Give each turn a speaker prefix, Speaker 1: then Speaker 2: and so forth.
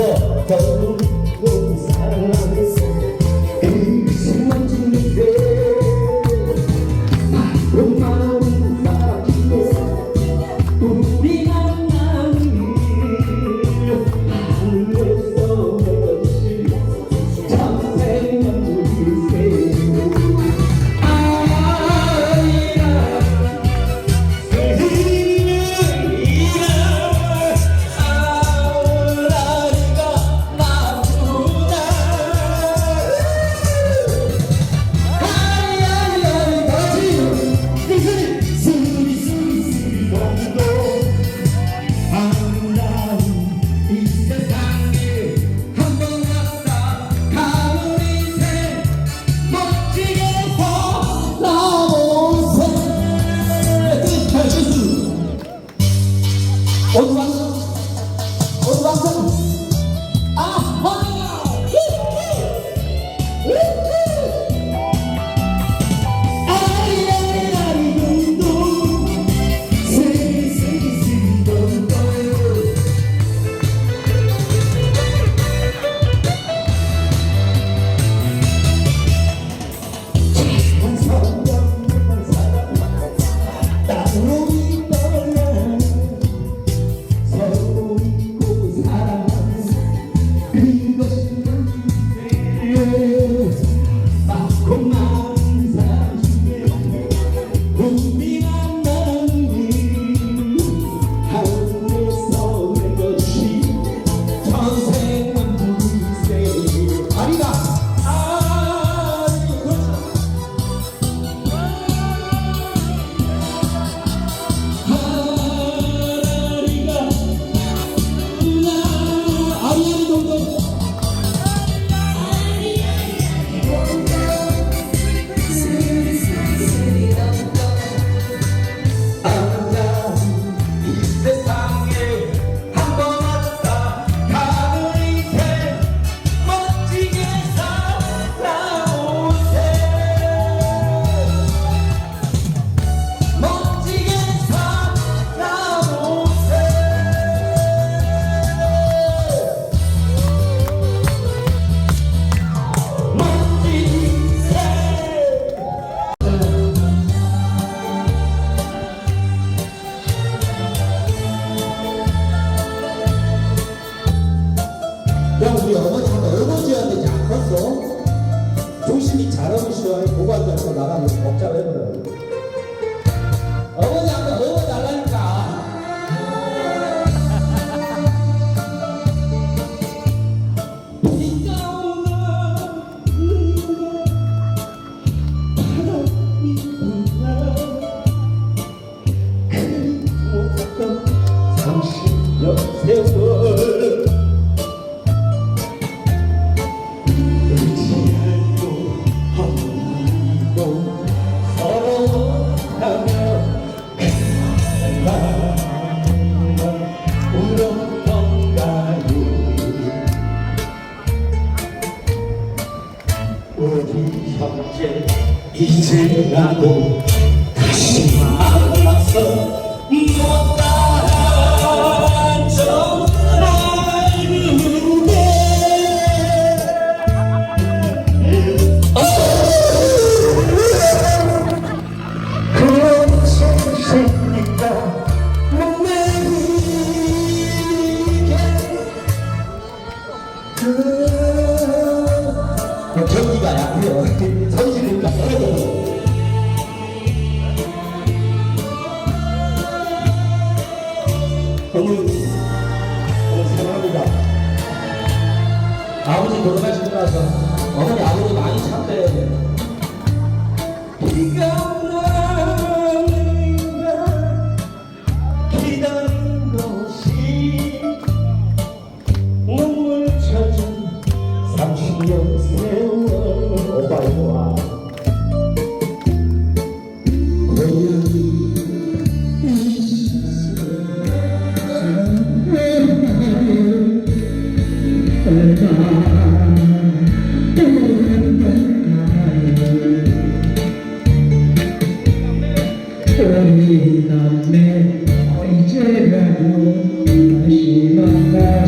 Speaker 1: 사랑해 겨우 겨우 사랑해 잊으라고. 되는 그런 생각합니다. 아버지 돌아가신 분 나서 어머니 아버지 많이 참대 비가 기다린 것이 눈물 찾은 30년 소리 남네 이제라도
Speaker 2: 다시 만나